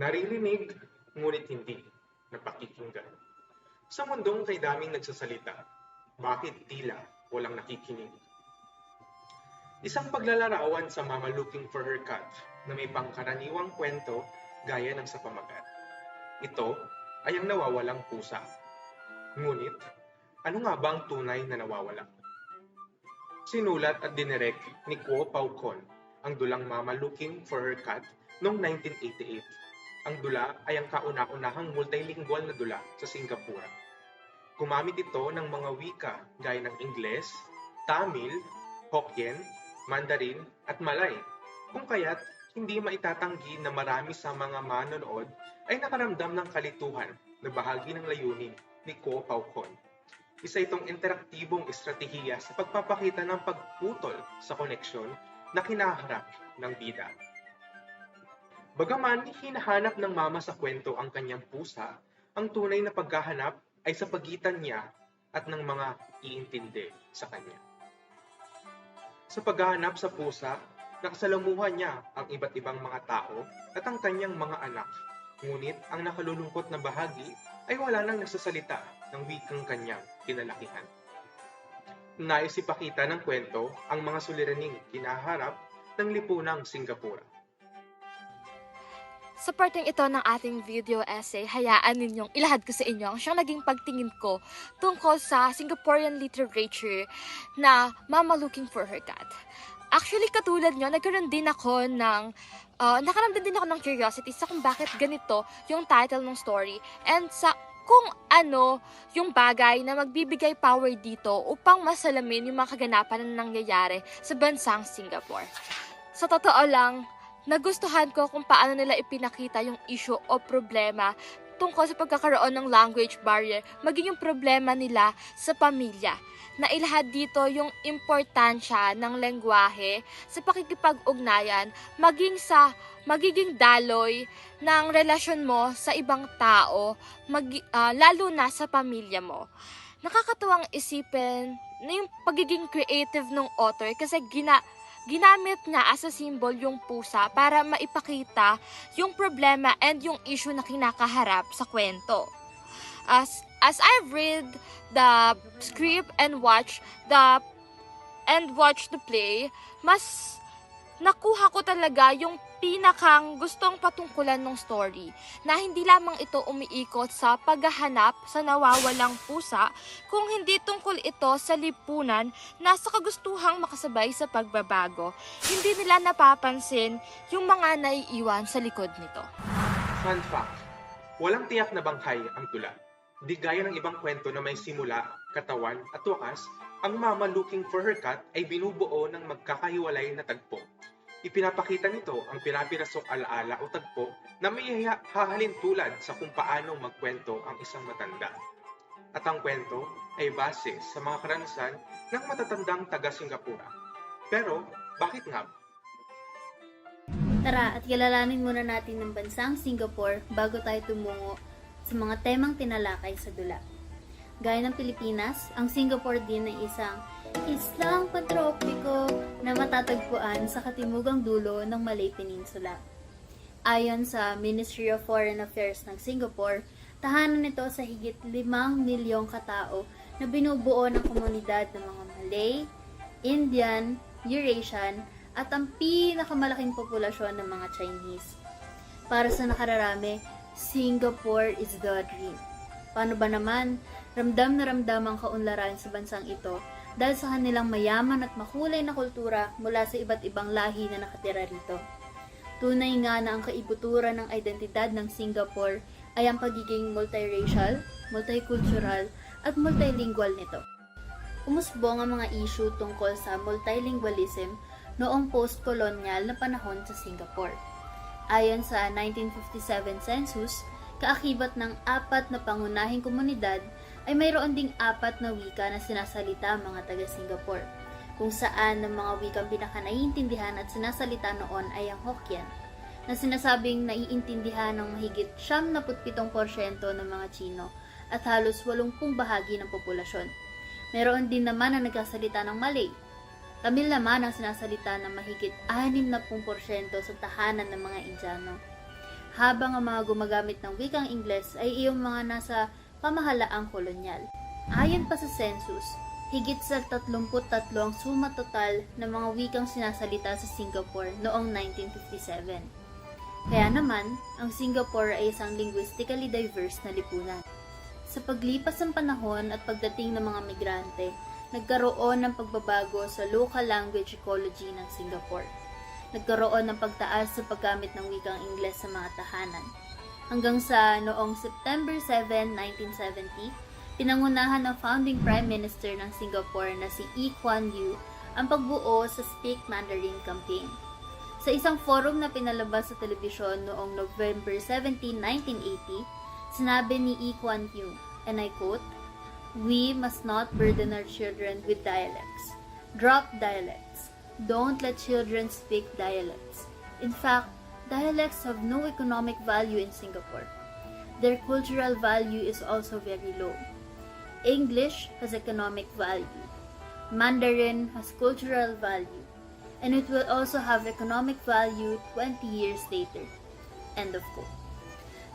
Naririnig, ngunit hindi napakikinggan. Sa mundong kay daming nagsasalita, bakit tila walang nakikinig? Isang paglalarawan sa Mama Looking for Her Cat na may pangkaraniwang kwento gaya ng sa pamagat. Ito ay ang nawawalang pusa. Ngunit, ano nga ba ang tunay na nawawala? Sinulat at dinirek ni Kuo Pao Con ang dulang Mama Looking for Her Cat noong 1988. Ang dula ay ang kauna-unahang multilingual na dula sa Singapura. Gumamit ito ng mga wika gaya ng Ingles, Tamil, Hokkien, Mandarin at Malay. Kung kaya't hindi maitatanggi na marami sa mga manonood ay nakaramdam ng kalituhan na bahagi ng layunin ni Ko Pao Con. Isa itong interaktibong estratehiya sa pagpapakita ng pagputol sa koneksyon na kinaharap ng bida. Bagaman hinahanap ng mama sa kwento ang kanyang pusa, ang tunay na paghahanap ay sa pagitan niya at ng mga iintindi sa kanya. Sa paghahanap sa pusa, nakasalamuhan niya ang iba't ibang mga tao at ang kanyang mga anak. Ngunit ang nakalulungkot na bahagi ay wala nang nagsasalita ng wikang kanyang kinalakihan. Nais ipakita ng kwento ang mga suliraning kinaharap ng lipunang Singapura. Sa parteng ito ng ating video essay, hayaan ninyong ilahad ko sa inyo ang siyang naging pagtingin ko tungkol sa Singaporean literature na Mama Looking for Her Cat. Actually, katulad nyo, nagkaroon din ako ng, uh, nakaramdam din ako ng curiosity sa kung bakit ganito yung title ng story and sa kung ano yung bagay na magbibigay power dito upang masalamin yung mga kaganapan na nangyayari sa bansang Singapore. Sa totoo lang, nagustuhan ko kung paano nila ipinakita yung issue o problema tungkol sa pagkakaroon ng language barrier, maging yung problema nila sa pamilya. Nailahad dito yung importansya ng lengguwahe sa pakikipag-ugnayan, maging sa magiging daloy ng relasyon mo sa ibang tao, magi- ah, lalo na sa pamilya mo. Nakakatuwang isipin na yung pagiging creative ng author kasi gina ginamit niya as a symbol yung pusa para maipakita yung problema and yung issue na kinakaharap sa kwento. As as I've read the script and watch the and watch the play, mas nakuha ko talaga yung pinakang gustong patungkulan ng story na hindi lamang ito umiikot sa paghahanap sa nawawalang pusa kung hindi tungkol ito sa lipunan na sa kagustuhang makasabay sa pagbabago. Hindi nila napapansin yung mga naiiwan sa likod nito. Fun fact, walang tiyak na banghay ang tula. Di gaya ng ibang kwento na may simula, katawan at wakas, ang mama looking for her cat ay binubuo ng magkakahiwalay na tagpo. Ipinapakita nito ang pirapirasong alaala o tagpo na may hahalin tulad sa kung paano magkwento ang isang matanda. At ang kwento ay base sa mga karanasan ng matatandang taga Singapura. Pero, bakit nga? Tara at kilalanin muna natin ng bansang Singapore bago tayo tumungo sa mga temang tinalakay sa dula. Gaya ng Pilipinas, ang Singapore din ay isang islang pantropiko na matatagpuan sa katimugang dulo ng Malay Peninsula. Ayon sa Ministry of Foreign Affairs ng Singapore, tahanan nito sa higit 5 milyong katao na binubuo ng komunidad ng mga Malay, Indian, Eurasian, at ang pinakamalaking populasyon ng mga Chinese. Para sa nakararami, Singapore is the dream. Paano ba naman, ramdam na ramdam ang kaunlaran sa bansang ito dahil sa kanilang mayaman at makulay na kultura mula sa iba't ibang lahi na nakatira rito. Tunay nga na ang kaibuturan ng identidad ng Singapore ay ang pagiging multiracial, multicultural, at multilingual nito. Umusbong ang mga issue tungkol sa multilingualism noong post-colonial na panahon sa Singapore. Ayon sa 1957 census, kaakibat ng apat na pangunahing komunidad ay mayroon ding apat na wika na sinasalita ang mga taga Singapore, kung saan ng mga wikang pinakanaiintindihan at sinasalita noon ay ang Hokkien, na sinasabing naiintindihan ng mahigit 77% ng mga Chino at halos 80 bahagi ng populasyon. Meron din naman ang nagkasalita ng Malay, Tamil naman ang sinasalita ng mahigit 60% sa tahanan ng mga Indiano. habang ang mga gumagamit ng wikang Ingles ay iyong mga nasa pamahalaang kolonyal. Ayon pa sa census, higit sa 33 ang suma total ng mga wikang sinasalita sa Singapore noong 1957. Kaya naman, ang Singapore ay isang linguistically diverse na lipunan. Sa paglipas ng panahon at pagdating ng mga migrante, nagkaroon ng pagbabago sa local language ecology ng Singapore. Nagkaroon ng pagtaas sa paggamit ng wikang Ingles sa mga tahanan. Hanggang sa noong September 7, 1970, pinangunahan ng founding Prime Minister ng Singapore na si Lee Kuan Yew ang pagbuo sa Speak Mandarin Campaign. Sa isang forum na pinalabas sa telebisyon noong November 17, 1980, sinabi ni Lee Kuan Yew, and I quote, We must not burden our children with dialects. Drop dialects. Don't let children speak dialects. In fact, dialects have no economic value in Singapore. Their cultural value is also very low. English has economic value. Mandarin has cultural value. And it will also have economic value 20 years later. End of quote.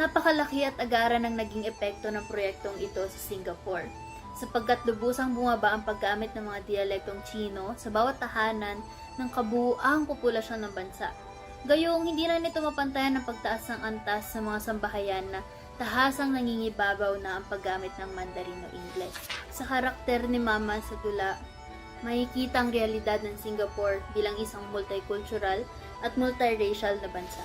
Napakalaki at agaran ang naging epekto ng proyektong ito sa Singapore sapagkat lubusang bumaba ang paggamit ng mga dialektong Chino sa bawat tahanan ng kabuuang populasyon ng bansa. Gayong hindi na nito mapantayan ang pagtaas ng antas sa mga sambahayan na tahasang nangingibabaw na ang paggamit ng Mandarin o Ingles. Sa karakter ni Mama sa tula, makikita ang realidad ng Singapore bilang isang multicultural at multiracial na bansa.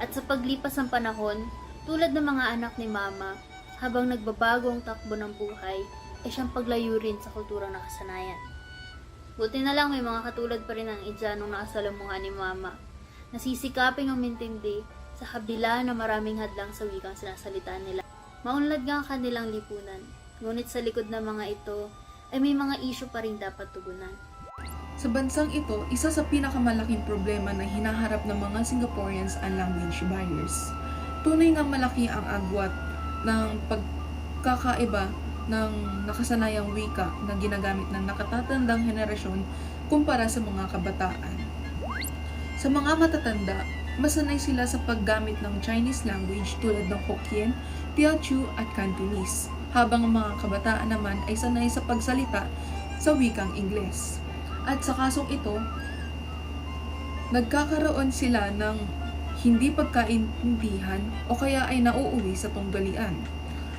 At sa paglipas ng panahon, tulad ng mga anak ni Mama, habang nagbabago ang takbo ng buhay, ay siyang paglayo rin sa kulturang nakasanayan. Buti na lang may mga katulad pa rin ng Idjanong nakasalamuhan ni Mama, nasisikaping umintindi sa kabila na maraming hadlang sa wikang sinasalita nila. Maunlad nga ang kanilang lipunan, ngunit sa likod ng mga ito ay may mga isyu pa rin dapat tugunan. Sa bansang ito, isa sa pinakamalaking problema na hinaharap ng mga Singaporeans ang language barriers. Tunay nga malaki ang agwat ng pagkakaiba ng nakasanayang wika na ginagamit ng nakatatandang henerasyon kumpara sa mga kabataan. Sa mga matatanda, masanay sila sa paggamit ng Chinese language tulad ng Hokkien, Teochew at Cantonese, habang ang mga kabataan naman ay sanay sa pagsalita sa wikang Ingles. At sa kasong ito, nagkakaroon sila ng hindi pagkaintindihan o kaya ay nauuwi sa tunggalian.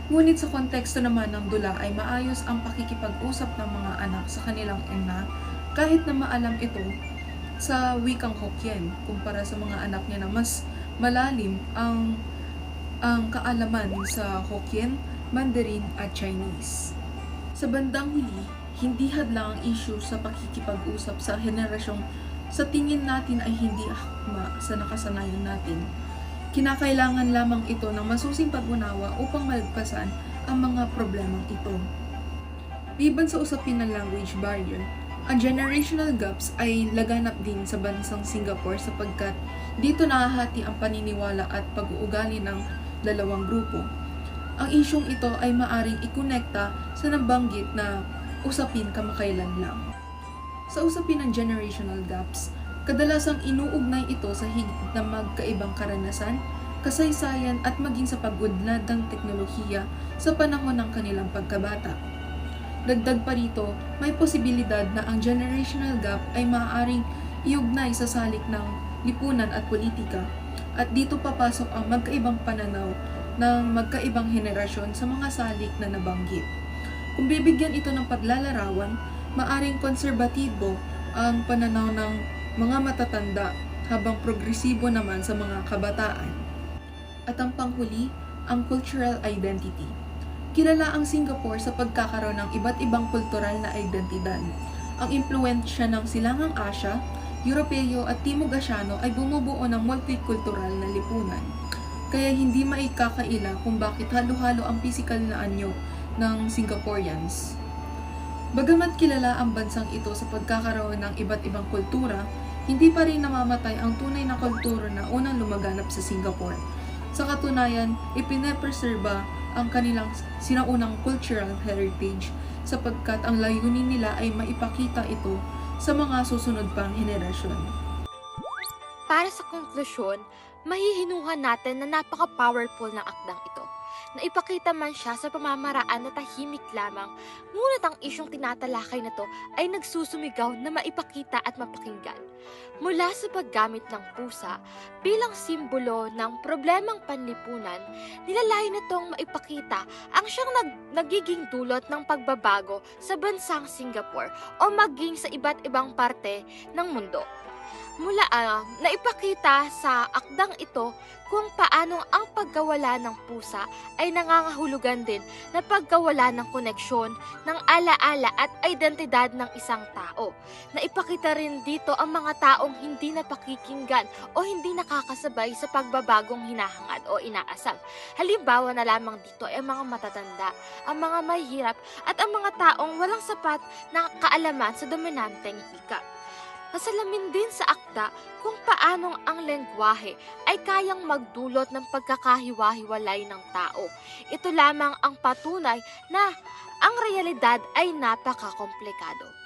Ngunit sa konteksto naman ng dula ay maayos ang pakikipag-usap ng mga anak sa kanilang ina kahit na maalam ito sa wikang Hokkien kumpara sa mga anak niya na mas malalim ang ang kaalaman sa Hokkien, Mandarin at Chinese. Sa bandang huli, hindi hadlang ang issue sa pakikipag-usap sa henerasyong sa tingin natin ay hindi akma sa nakasanayan natin. Kinakailangan lamang ito ng masusing pag-unawa upang malagpasan ang mga problemang ito. Liban sa usapin ng language barrier, ang generational gaps ay laganap din sa bansang Singapore sapagkat dito nahahati ang paniniwala at pag-uugali ng dalawang grupo. Ang isyong ito ay maaring ikonekta sa nabanggit na usapin kamakailan lang. Sa usapin ng generational gaps, kadalasang inuugnay ito sa higit na magkaibang karanasan, kasaysayan at maging sa pag-unlad ng teknolohiya sa panahon ng kanilang pagkabata. Dagdag pa rito, may posibilidad na ang generational gap ay maaaring iugnay sa salik ng lipunan at politika at dito papasok ang magkaibang pananaw ng magkaibang henerasyon sa mga salik na nabanggit. Kung bibigyan ito ng paglalarawan, maaring konserbatibo ang pananaw ng mga matatanda habang progresibo naman sa mga kabataan. At ang panghuli, ang cultural identity. Kilala ang Singapore sa pagkakaroon ng iba't ibang kultural na identidad. Ang impluensya ng Silangang Asya, Europeo at Timog Asyano ay bumubuo ng multikultural na lipunan. Kaya hindi maikakaila kung bakit halo-halo ang pisikal na anyo ng Singaporeans. Bagamat kilala ang bansang ito sa pagkakaroon ng iba't ibang kultura, hindi pa rin namamatay ang tunay na kultura na unang lumaganap sa Singapore. Sa katunayan, ipinepreserba ang kanilang sinaunang cultural heritage sapagkat ang layunin nila ay maipakita ito sa mga susunod pang henerasyon. Para sa konklusyon, mahihinuhan natin na napaka-powerful ng akdang ito. Na ipakita man siya sa pamamaraan na tahimik lamang, ngunit ang isyong tinatalakay na to ay nagsusumigaw na maipakita at mapakinggan. Mula sa paggamit ng pusa bilang simbolo ng problemang panlipunan, nilalayo nitong maipakita ang siyang nag, nagiging dulot ng pagbabago sa bansang Singapore o maging sa iba't ibang parte ng mundo. Mula ah, naipakita sa akdang ito kung paano ang pagkawala ng pusa ay nangangahulugan din na pagkawala ng koneksyon ng alaala at identidad ng isang tao. Naipakita rin dito ang mga taong hindi napakikinggan o hindi nakakasabay sa pagbabagong hinahangad o inaasam. Halimbawa na lamang dito ay ang mga matatanda, ang mga mahihirap at ang mga taong walang sapat na kaalaman sa dominanteng ika. Kasalamin din sa akda kung paanong ang lengguwahe ay kayang magdulot ng pagkakahiwa-hiwalay ng tao. Ito lamang ang patunay na ang realidad ay napakakomplikado.